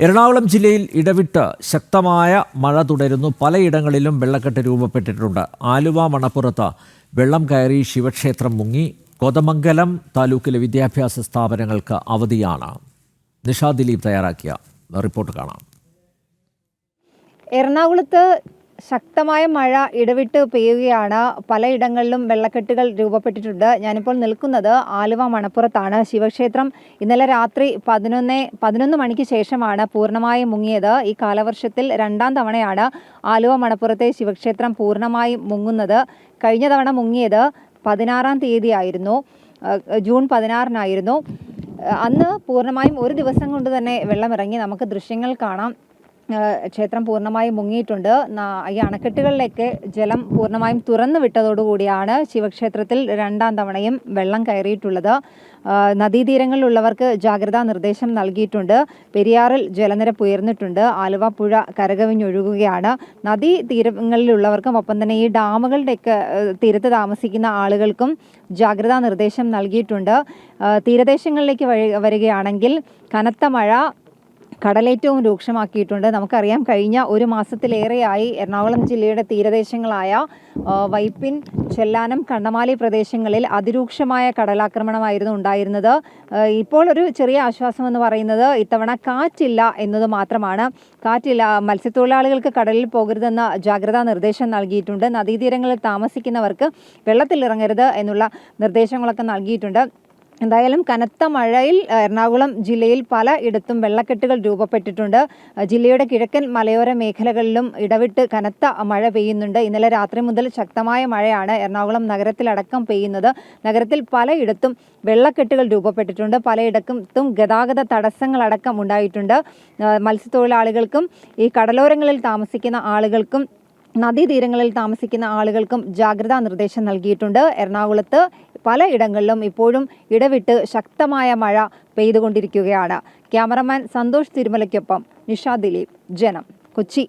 എറണാകുളം ജില്ലയിൽ ഇടവിട്ട് ശക്തമായ മഴ തുടരുന്നു. പലയിടങ്ങളിലും വെള്ളക്കെട്ട് രൂപപ്പെട്ടിട്ടുണ്ട്. ആലുവ മണപ്പുറത്ത് വെള്ളം കയറി ശിവക്ഷേത്രം മുങ്ങി. കോതമംഗലം താലൂക്കിലെ വിദ്യാഭ്യാസ സ്ഥാപനങ്ങൾക്ക് അവധിയാണ്. നിഷാ ദിലീപ് തയ്യാറാക്കിയ റിപ്പോർട്ട് കാണാം. എറണാകുളത്ത് ശക്തമായ മഴ ഇടവിട്ട് പെയ്യുകയാണ്. പലയിടങ്ങളിലും വെള്ളക്കെട്ടുകൾ രൂപപ്പെട്ടിട്ടുണ്ട്. ഞാനിപ്പോൾ നിൽക്കുന്നത് ആലുവ മണപ്പുറത്താണ്. ശിവക്ഷേത്രം ഇന്നലെ രാത്രി പതിനൊന്ന് പതിനൊന്ന് മണിക്ക് ശേഷമാണ് പൂർണമായും മുങ്ങിയത്. ഈ കാലവർഷത്തിൽ രണ്ടാം തവണയാണ് ആലുവ മണപ്പുറത്തെ ശിവക്ഷേത്രം പൂർണമായും മുങ്ങുന്നത്. കഴിഞ്ഞ തവണ മുങ്ങിയത് പതിനാറാം തീയതിയായിരുന്നു. ജൂൺ പതിനാറിനായിരുന്നു. അന്ന് പൂർണമായും ഒരു ദിവസം കൊണ്ട് തന്നെ വെള്ളമിറങ്ങി നമുക്ക് ദൃശ്യങ്ങൾ കാണാം. ക്ഷേത്രം പൂർണമായും മുങ്ങിയിട്ടുണ്ട്. ഈ അണക്കെട്ടുകളിലേക്ക് ജലം പൂർണമായും തുറന്നു വിട്ടതോടുകൂടിയാണ് ശിവക്ഷേത്രത്തിൽ രണ്ടാം തവണയും വെള്ളം കയറിയിട്ടുള്ളത്. നദീതീരങ്ങളിലുള്ളവർക്ക് ജാഗ്രതാ നിർദ്ദേശം നൽകിയിട്ടുണ്ട്. പെരിയാറിൽ ജലനിരപ്പ് ഉയർന്നിട്ടുണ്ട്. ആലുവ പുഴ കരകവിഞ്ഞൊഴുകുകയാണ്. നദീ തീരങ്ങളിലുള്ളവർക്കും ഒപ്പം തന്നെ ഈ ഡാമുകളുടെയൊക്കെ തീരത്ത് താമസിക്കുന്ന ആളുകൾക്കും ജാഗ്രതാ നിർദ്ദേശം നൽകിയിട്ടുണ്ട്. തീരദേശങ്ങളിലേക്ക് വരികയാണെങ്കിൽ കനത്ത മഴ കടലേറ്റവും രൂക്ഷമാക്കിയിട്ടുണ്ട്. നമുക്കറിയാം കഴിഞ്ഞ ഒരു മാസത്തിലേറെയായി എറണാകുളം ജില്ലയുടെ തീരദേശങ്ങളായ വൈപ്പിൻ ചെല്ലാനം കണ്ണമാലി പ്രദേശങ്ങളിൽ അതിരൂക്ഷമായ കടലാക്രമണമായിരുന്നു ഉണ്ടായിരുന്നത്. ഇപ്പോൾ ഒരു ചെറിയ ആശ്വാസം എന്ന് പറയുന്നത് ഇത്തവണ കാറ്റില്ല എന്നത് മാത്രമാണ്. കാറ്റില്ല മത്സ്യത്തൊഴിലാളികൾക്ക് കടലിൽ പോകരുതെന്ന ജാഗ്രതാ നിർദ്ദേശം നൽകിയിട്ടുണ്ട്. നദീതീരങ്ങളിൽ താമസിക്കുന്നവർക്ക് വെള്ളത്തിലിറങ്ങരുത് എന്നുള്ള നിർദ്ദേശങ്ങളൊക്കെ നൽകിയിട്ടുണ്ട്. എന്തായാലും കനത്ത മഴയിൽ എറണാകുളം ജില്ലയിൽ പല ഇടത്തും വെള്ളക്കെട്ടുകൾ രൂപപ്പെട്ടിട്ടുണ്ട്. ജില്ലയുടെ കിഴക്കൻ മലയോര മേഖലകളിലും ഇടവിട്ട് കനത്ത മഴ പെയ്യുന്നുണ്ട്. ഇന്നലെ രാത്രി മുതൽ ശക്തമായ മഴയാണ് എറണാകുളം നഗരത്തിലടക്കം പെയ്യുന്നത്. നഗരത്തിൽ പലയിടത്തും വെള്ളക്കെട്ടുകൾ രൂപപ്പെട്ടിട്ടുണ്ട്. പലയിടത്തും ഗതാഗത തടസ്സങ്ങളടക്കം ഉണ്ടായിട്ടുണ്ട്. മത്സ്യത്തൊഴിലാളികൾക്കും ഈ കടലോരങ്ങളിൽ താമസിക്കുന്ന ആളുകൾക്കും നദീതീരങ്ങളിൽ താമസിക്കുന്ന ആളുകൾക്കും ജാഗ്രതാ നിർദ്ദേശം നൽകിയിട്ടുണ്ട്. എറണാകുളത്ത് പലയിടങ്ങളിലും ഇപ്പോഴും ഇടവിട്ട് ശക്തമായ മഴ പെയ്തുകൊണ്ടിരിക്കുകയാണ്. ക്യാമറമാൻ സന്തോഷ് തിരുമലയ്ക്കൊപ്പം നിഷ ദിലീപ് ജനം കൊച്ചി.